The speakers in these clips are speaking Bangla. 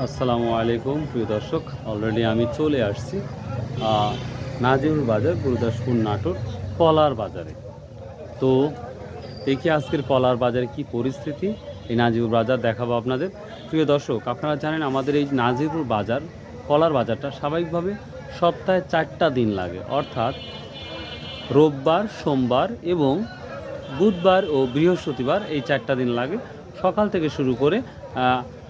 আসসালামু আলাইকুম প্রিয় দর্শক। অলরেডি আমি চলে আসছি আহ, নাজিরুল বাজার গুরুদাসপুর নাটোর কলার বাজারে। তো দেখি আজকের কলার বাজারে কি পরিস্থিতি এই নাজিরুল বাজার দেখাবো আপনাদের। প্রিয় দর্শক আপনারা জানেন আমাদের এই নাজিরুল বাজার কলার বাজারটা স্বাভাবিকভাবে সপ্তাহে চারটা দিন লাগে। অর্থাৎ রোববার সোমবার এবং বুধবার ও বৃহস্পতিবার এই চারটা দিন লাগে। সকাল থেকে শুরু করে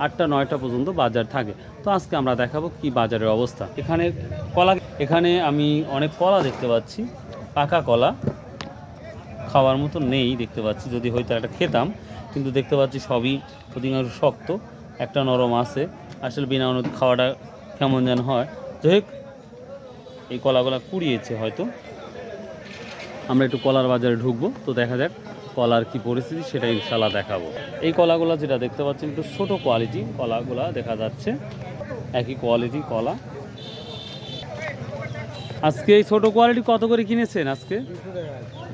আটটা, নয়টা পর্যন্ত বাজার থাকে। তো আজকে আমরা দেখাবো কি বাজারের অবস্থা। এখানে কলা এখানে আমি অনেক কলা দেখতে পাচ্ছি, পাকা কলা। খাওয়ার মতো নেই দেখতে পাচ্ছি, যদি হয়তো একটা খেতাম, কিন্তু দেখতে পাচ্ছি সবই অধিকাংশ শক্ত, একটা নরম আছে। আসলে বিনা অনুদ খাওয়াটা কেমন যেন হয়। যাই এই কলাগুলা কুড়িয়েছে হয়তো। আমরা একটু কলার বাজারে ঢুকবো, তো দেখা যাক। কলার কি পরিস্থিতি সেটা ইনশাল্লাহ দেখাবো। এই কলাগুলো যেটা দেখতে পাচ্ছেন একটু ছোটো কোয়ালিটি কলাগুলা দেখা যাচ্ছে। একই কোয়ালিটি কলা। আজকে এই ছোটো কোয়ালিটি কত করে কিনেছেন আজকে?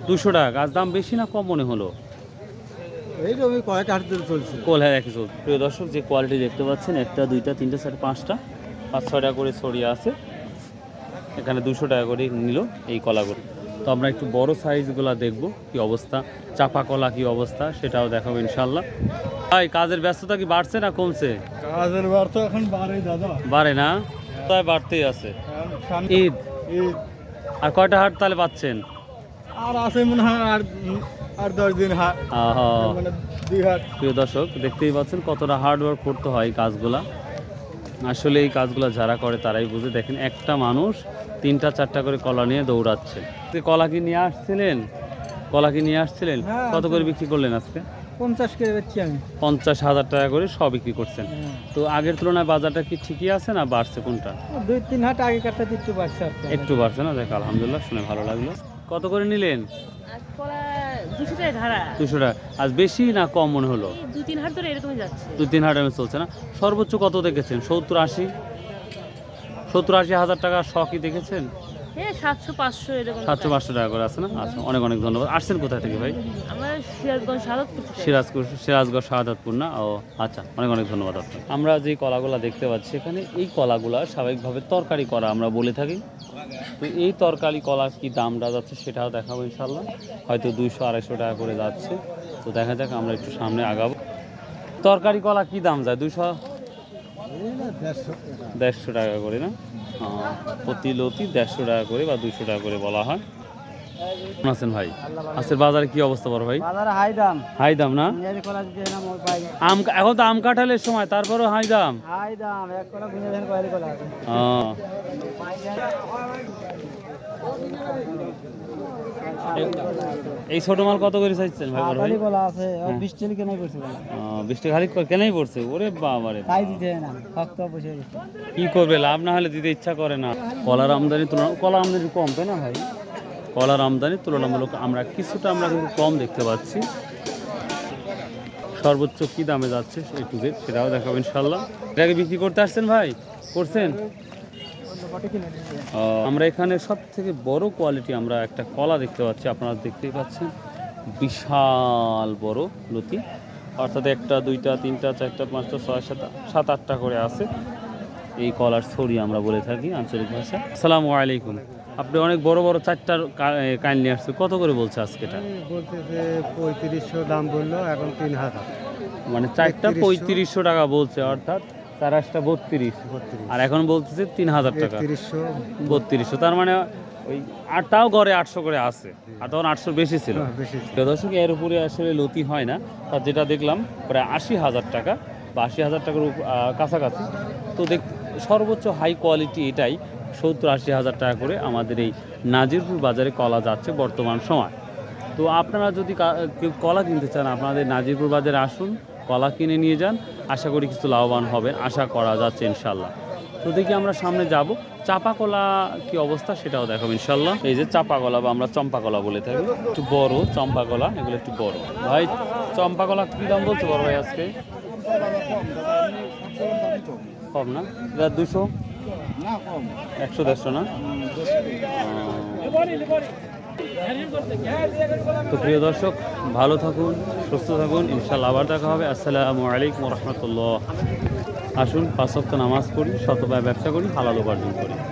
দুশো টাকা। গাছ দাম বেশি না কম মনে হলো? কোল হ্যাঁ একই চলছে। প্রিয় দর্শক যে কোয়ালিটি দেখতে পাচ্ছেন একটা দুইটা তিনটা চারটা পাঁচটা পাঁচ ছয়টা করে ছড়িয়ে আছে। এখানে দুশো টাকা করে নিল এই কলাগুলো। তো আমরা একটু বড় সাইজগুলো দেখব কি অবস্থা চাপা কলা কি অবস্থা সেটাও দেখাবো ইনশাল্লাহ ভাই কাজের ব্যস্ততা কি বাড়ছে না কমছে? কাজের বার এখন বাড়ে দাদা। বাড়ে না? তাই বাড়তেই আছে? ঈদ। ঈদ। আর কয়টা হাট তাহলে পাচ্ছেন? আর আছে মনে হয় আর আর দশ দিন হাট। আহা। মানে প্রিয় দর্শক দেখতেই পাচ্ছেন কতটা হার্ড ওয়ার্ক করতে হয় কাজগুলা। আসলে এই কাজগুলো যারা করে তারাই বুঝে। দেখেন একটা মানুষ তিনটা চারটা করে কলা নিয়ে দৌড়াচ্ছে। কলা কি নিয়ে আসছিলেন? কলা কি নিয়ে আসছিলেন? হ্যাঁ, কত করে বিক্রি করলেন আজকে? পঞ্চাশ করে বেচছি আমি। পঞ্চাশ হাজার টাকা করে সব বিক্রি করছেন। তো আগের তুলনায় বাজারটা কি ঠিকই আছে না বাড়ছে কোনটা? দুই তিন হাট আগে কাটতে একটু বাড়ছে একটু বাড়ছে না? দেখ আলহামদুলিল্লাহ শুনে ভালো লাগল। কত করে নিলেন? কলা দুশো টাকা ধারা। দুশো টাকা আজ বেশি না কম মনে হলো? দুই তিন হাট ধরে এরকমই যাচ্ছে। দুই তিন হাজার চলছে না? সর্বোচ্চ কত দেখেছেন? সত্তর আশি? সত্তর আশি হাজার টাকা শখই দেখেছেন? সাতশো পাঁচশো এরকম সাতশো পাঁচশো টাকা করে আছে না? আচ্ছা অনেক অনেক ধন্যবাদ। আসছেন কোথা থেকে ভাই? আমরা সিরাজগঞ্জ সিরাজপুর শাহাদাতপুর না? ও আচ্ছা অনেক অনেক ধন্যবাদ আমরা যে কলাগুলা দেখতে পাচ্ছি এখানে এই কলাগুলা স্বাভাবিকভাবে তরকারি করা আমরা বলে থাকি। তো এই তরকারি কলার কি দামটা যাচ্ছে সেটাও দেখাবো ইনশাল্লাহ হয়তো দুইশো আড়াইশো টাকা করে যাচ্ছে। তো দেখা যাক আমরা একটু সামনে আগাবো। তরকারি কলা কি দাম যায়? না দেড়শো টাকা। করে না? আহ, প্রতি লতি দেড়শো টাকা করে বা দুশো টাকা করে বলা হয়। আছেন ভাই? আজকের বাজারে কি অবস্থা বড় ভাই? হাই দাম। হাই দাম না? আম এখন তো আম কাঁঠালের সময় তারপরেও হাই দাম। হাই দাম এক কিনে এই ছোট মাল কত করে চাইছেন ভাই বড় ভাই? কলা আছে হ্যাঁ। বিশ টাকা কেনাই করছে কলা আহ, বিশ টাকা খালি কেনাই পড়ছে? ওরে বাবারে। তাই দিতে না শক্ত বসে কি করবে? লাভ না হলে দিতে ইচ্ছা করে না। কলার আমদানি তুলনা কলা আমদানি কম তাই না ভাই? কলার আমদানি তুলনামূলক আমরা কিছুটা আমরা কিন্তু কম দেখতে পাচ্ছি। সর্বোচ্চ কি দামে যাচ্ছে এইটুকু সেটাও দেখাবো ইনশাল্লাহ এটাকে বিক্রি করতে আসছেন ভাই? করছেন? আমরা এখানে সব থেকে বড় কোয়ালিটি আমরা একটা কলা দেখতে পাচ্ছি আপনারা দেখতেই পাচ্ছেন। বিশাল বড় লতি। অর্থাৎ একটা দুইটা তিনটা চারটা পাঁচটা ছয় সাত সাত আটটা করে আছে। এই কলার ছড়ি আমরা বলে থাকি আঞ্চলিক ভাষা আসসালামু আলাইকুম। আপনি অনেক বড় বড় চারটার কাইন নিয়ে আসছে কত করে বলছে আজকে এটা? বলতেছে পঁয়ত্রিশশো দাম বলল এখন তিন হাজার। মানে চারটা পঁয়ত্রিশশো টাকা বলছে অর্থাৎ চার আসটা বত্রিশ। আর এখন বলতেছে তিন হাজার টাকা। বত্রিশশো। তার মানে ওই আটটাও গড়ে আটশো করে আছে। আর তখন আটশোর বেশি ছিল। বেশি দর্শক এর উপরে আসলে লতি হয় না। তার যেটা দেখলাম প্রায় আশি হাজার টাকা বা আশি হাজার টাকার কাছাকাছি। তো দেখ সর্বোচ্চ হাই কোয়ালিটি এটাই সত্তর আশি হাজার টাকা করে আমাদের এই নাজিরপুর বাজারে কলা যাচ্ছে বর্তমান সময়। তো আপনারা যদি কেউ কলা কিনতে চান আপনাদের নাজিরপুর বাজারে আসুন। কলা কিনে নিয়ে যান আশা করি কিছু লাভবান হবে আশা করা যাচ্ছে ইনশাল্লাহ। তো দেখি আমরা সামনে যাব চাপা কলা কি অবস্থা সেটাও দেখাবো ইনশাল্লাহ। এই যে চাপা কলা বা আমরা চম্পা কলা বলে থাকি একটু বড় চম্পা কলা এগুলো একটু বড়। ভাই চম্পা কলা কি দাম বলছো বড় ভাই আজকে? কম না? এটা দুশো? একশো দেড়শো না? তো প্রিয় দর্শক, ভালো থাকুন, সুস্থ থাকুন ইনশাল্লাহ আবার দেখা হবে। আসসালামু আলাইকুম রহমতুল্লাহ। আসুন, পাঁচ সপ্তাহ নামাজ পড়ি শতভাবে ব্যবসা করি, হালাল উপার্জন করি।